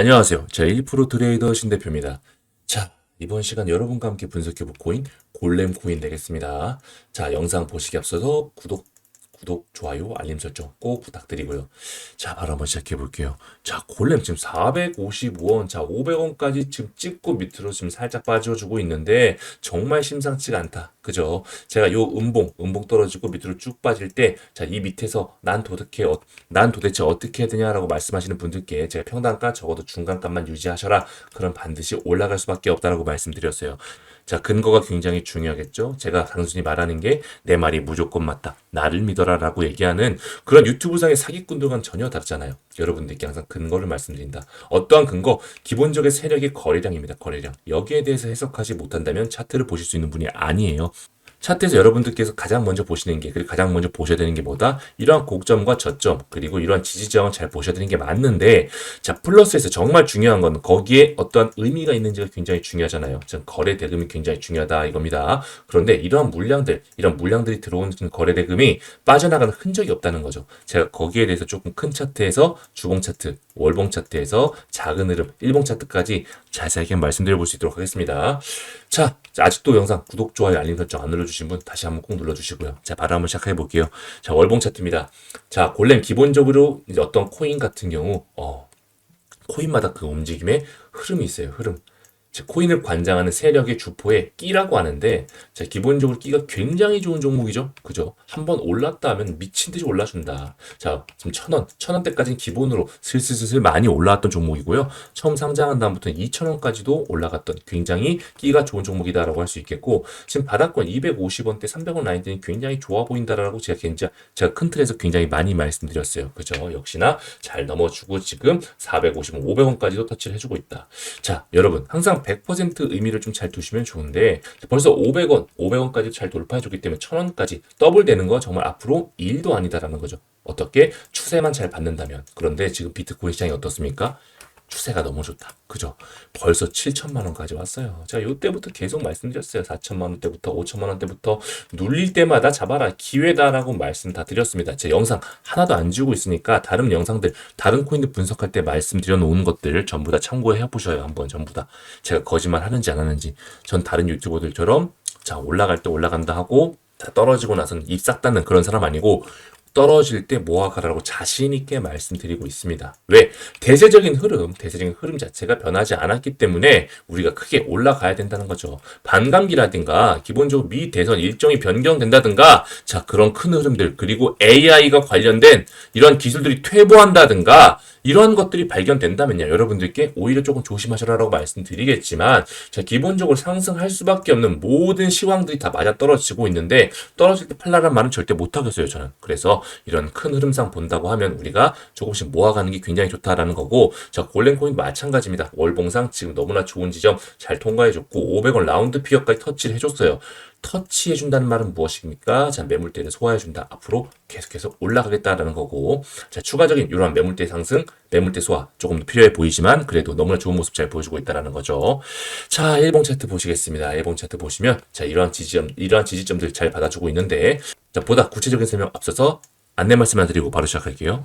안녕하세요. 저1% 트레이더 신 대표입니다. 자, 이번 시간 여러분과 함께 분석해볼 코인 골렘 코인 되겠습니다. 자, 영상 보시기 앞서서 구독 구독, 좋아요, 알림 설정 꼭 부탁드리고요. 자, 바로 한번 시작해 볼게요. 자, 골렘 지금 455원, 자, 500원까지 지금 찍고 밑으로 지금 살짝 빠져주고 있는데 정말 심상치가 않다. 그죠? 제가 요 음봉, 음봉 떨어지고 밑으로 쭉 빠질 때, 자, 이 밑에서 난 도대체, 어, 난 도대체 어떻게 해야 되냐라고 말씀하시는 분들께 제가 평단가 적어도 중간값만 유지하셔라. 그럼 반드시 올라갈 수밖에 없다라고 말씀드렸어요. 자, 근거가 굉장히 중요하겠죠? 제가 단순히 말하는 게 내 말이 무조건 맞다. 나를 믿어라 라고 얘기하는 그런 유튜브상의 사기꾼들과는 전혀 다르잖아요. 여러분들께 항상 근거를 말씀드린다. 어떠한 근거? 기본적인 세력의 거래량입니다. 거래량. 여기에 대해서 해석하지 못한다면 차트를 보실 수 있는 분이 아니에요. 차트에서 여러분들께서 가장 먼저 보시는 게, 그리고 가장 먼저 보셔야 되는 게 뭐다? 이러한 고점과 저점, 그리고 이러한 지지저항을 잘 보셔야 되는 게 맞는데, 자, 플러스에서 정말 중요한 건 거기에 어떠한 의미가 있는지가 굉장히 중요하잖아요. 전 거래 대금이 굉장히 중요하다 이겁니다. 그런데 이러한 물량들, 이런 물량들이 들어오는 거래 대금이 빠져나가는 흔적이 없다는 거죠. 제가 거기에 대해서 조금 큰 차트에서 주봉 차트, 월봉 차트에서 작은 흐름, 일봉 차트까지 자세하게 말씀드려 볼 수 있도록 하겠습니다. 자, 아직도 영상 구독, 좋아요, 알림 설정 안 눌러주신 분 다시 한번 꼭 눌러주시고요. 자, 바로 한번 시작해 볼게요. 자, 월봉 차트입니다. 자, 골렘 기본적으로 이제 어떤 코인 같은 경우, 어, 코인마다 그 움직임에 흐름이 있어요. 흐름. 즉 코인을 관장하는 세력의 주포에 끼라고 하는데 자, 기본적으로 끼가 굉장히 좋은 종목이죠. 그죠? 한번 올랐다 하면 미친 듯이 올라준다. 자, 지금 천 원, 천 원대까지는 기본으로 슬슬슬슬 많이 올라왔던 종목이고요. 처음 상장한 다음부터는 2천 원까지도 올라갔던 굉장히 끼가 좋은 종목이다라고 할 수 있겠고 지금 바닥권 250원대, 300원 라인들이 굉장히 좋아 보인다라고 제가 굉장히 제가 큰 틀에서 굉장히 많이 말씀드렸어요. 그죠? 역시나 잘 넘어주고 지금 450원, 500원까지도 터치를 해주고 있다. 자, 여러분 항상 100% 의미를 좀 잘 두시면 좋은데 벌써 500원, 500원까지 잘 돌파해줬기 때문에 1000원까지 더블 되는 거 정말 앞으로 일도 아니다라는 거죠. 어떻게 추세만 잘 받는다면 그런데 지금 비트코인 시장이 어떻습니까? 추세가 너무 좋다. 그죠? 벌써 7천만 원까지 왔어요. 제가 요때부터 계속 말씀드렸어요. 4천만 원대부터 5천만 원대부터 눌릴 때마다 잡아라. 기회다라고 말씀 다 드렸습니다. 제 영상 하나도 안 지우고 있으니까 다른 영상들, 다른 코인들 분석할 때 말씀드려 놓은 것들 전부 다 참고해 보셔요. 한번 전부 다. 제가 거짓말 하는지 안 하는지. 전 다른 유튜버들처럼 자, 올라갈 때 올라간다 하고 다 떨어지고 나서는 입싹 닫는 그런 사람 아니고 떨어질 때 모아가라고 자신 있게 말씀드리고 있습니다. 왜? 대세적인 흐름, 대세적인 흐름 자체가 변하지 않았기 때문에 우리가 크게 올라가야 된다는 거죠. 반감기라든가 기본적으로 미 대선 일정이 변경된다든가 자 그런 큰 흐름들 그리고 AI가 관련된 이런 기술들이 퇴보한다든가 이런 것들이 발견된다면요. 여러분들께 오히려 조금 조심하셔라라고 말씀드리겠지만 자 기본적으로 상승할 수밖에 없는 모든 시황들이 다 맞아 떨어지고 있는데 떨어질 때 팔라란 말은 절대 못 하겠어요 저는. 그래서 이런 큰 흐름상 본다고 하면 우리가 조금씩 모아가는 게 굉장히 좋다라는 거고 자 골렘코인 마찬가지입니다. 월봉상 지금 너무나 좋은 지점 잘 통과해 줬고 500원 라운드 피어까지 터치를 해 줬어요 터치해준다는 말은 무엇입니까? 자, 매물대를 소화해준다. 앞으로 계속해서 올라가겠다라는 거고, 자, 추가적인 이러한 매물대 상승, 매물대 소화 조금 더 필요해 보이지만, 그래도 너무나 좋은 모습 잘 보여주고 있다라는 거죠. 자, 일봉 차트 보시겠습니다. 일봉 차트 보시면, 자, 이러한 지지점, 이러한 지지점들 잘 받아주고 있는데, 자, 보다 구체적인 설명 앞서서 안내 말씀을 드리고 바로 시작할게요.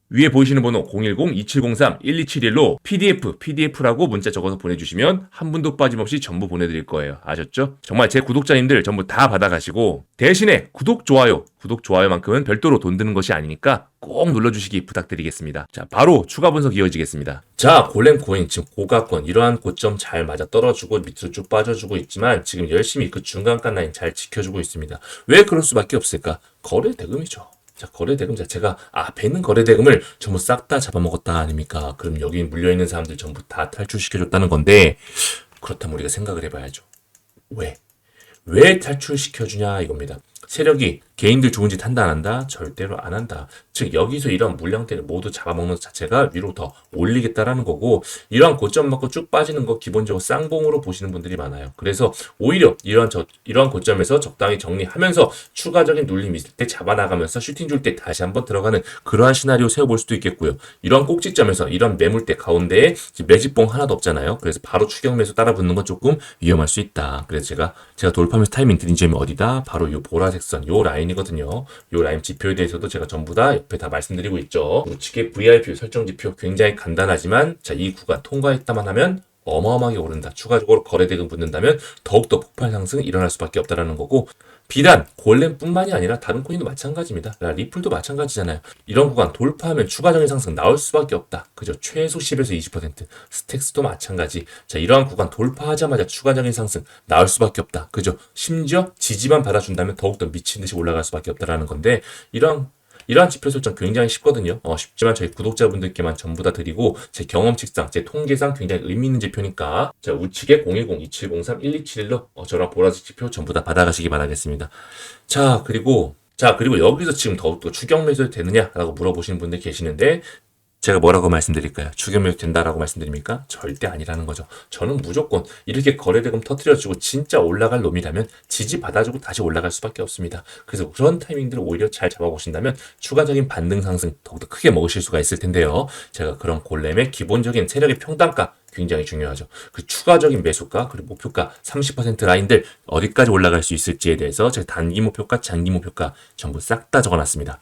위에 보이시는 번호 010-2703-1271로 PDF, PDF라고 문자 적어서 보내주시면 한 분도 빠짐없이 전부 보내드릴 거예요. 아셨죠? 정말 제 구독자님들 전부 다 받아가시고 대신에 구독, 좋아요, 구독, 좋아요만큼은 별도로 돈 드는 것이 아니니까 꼭 눌러주시기 부탁드리겠습니다. 자, 바로 추가 분석 이어지겠습니다. 자, 골렘 코인 지금 고가권 이러한 고점 잘 맞아 떨어지고 밑으로 쭉 빠져주고 있지만 지금 열심히 그 중간간 라인 잘 지켜주고 있습니다. 왜 그럴 수밖에 없을까? 거래 대금이죠. 자, 거래 대금 자체가 앞에 있는 거래 대금을 전부 싹 다 잡아먹었다 아닙니까? 그럼 여기 물려 있는 사람들 전부 다 탈출시켜줬다는 건데 그렇다면 우리가 생각을 해봐야죠. 왜? 왜 탈출시켜주냐 이겁니다. 세력이 개인들 좋은 짓 한다 안 한다? 절대로 안 한다. 즉 여기서 이런 물량대를 모두 잡아먹는 것 자체가 위로 더 올리겠다라는 거고 이러한 고점 맞고 쭉 빠지는 거 기본적으로 쌍봉으로 보시는 분들이 많아요. 그래서 오히려 이러한 저, 이러한 고점에서 적당히 정리하면서 추가적인 눌림 있을 때 잡아나가면서 슈팅 줄 때 다시 한번 들어가는 그러한 시나리오 세워볼 수도 있겠고요. 이러한 꼭지점에서 이런 매물대 가운데에 매집봉 하나도 없잖아요. 그래서 바로 추격 매수 따라 붙는 건 조금 위험할 수 있다. 그래서 제가 제가 돌파하면서 타이밍 드린 점이 어디다? 바로 이 보라색 선, 요 라인 이거든요. 요 라인 지표에 대해서도 제가 전부 다 옆에 다 말씀드리고 있죠. 우측에 VIP 설정 지표 굉장히 간단하지만 자, 이 구간 통과했다만 하면 어마어마하게 오른다. 추가적으로 거래대금 붙는다면 더욱더 폭발 상승 일어날 수밖에 없다라는 거고 비단 골렘뿐만이 아니라 다른 코인도 마찬가지입니다. 라, 리플도 마찬가지잖아요. 이런 구간 돌파하면 추가적인 상승 나올 수밖에 없다. 그죠? 최소 10에서 20%. 스택스도 마찬가지. 자, 이러한 구간 돌파하자마자 추가적인 상승 나올 수밖에 없다. 그죠? 심지어 지지만 받아준다면 더욱더 미친 듯이 올라갈 수밖에 없다라는 건데 이러한 이러한 지표 설정 굉장히 쉽거든요. 어, 쉽지만 저희 구독자분들께만 전부 다 드리고 제 경험칙상, 제 통계상 굉장히 의미 있는 지표니까 자 우측에 010-2703-1271로 어, 저랑 보라색 지표 전부 다 받아가시기 바라겠습니다. 자 그리고 자 그리고 여기서 지금 더욱더 추격 매수 되느냐라고 물어보시는 분들 계시는데 제가 뭐라고 말씀드릴까요? 매수 된다라고 말씀드립니까? 절대 아니라는 거죠. 저는 무조건 이렇게 거래대금 터트려주고 진짜 올라갈 놈이라면 지지 받아주고 다시 올라갈 수밖에 없습니다. 그래서 그런 타이밍들을 오히려 잘 잡아보신다면 추가적인 반등 상승 더욱더 크게 먹으실 수가 있을 텐데요. 제가 그런 골렘의 기본적인 세력의 평단가 굉장히 중요하죠. 그 추가적인 매수가 그리고 목표가 30% 라인들 어디까지 올라갈 수 있을지에 대해서 제가 단기 목표가, 장기 목표가 전부 싹 다 적어놨습니다.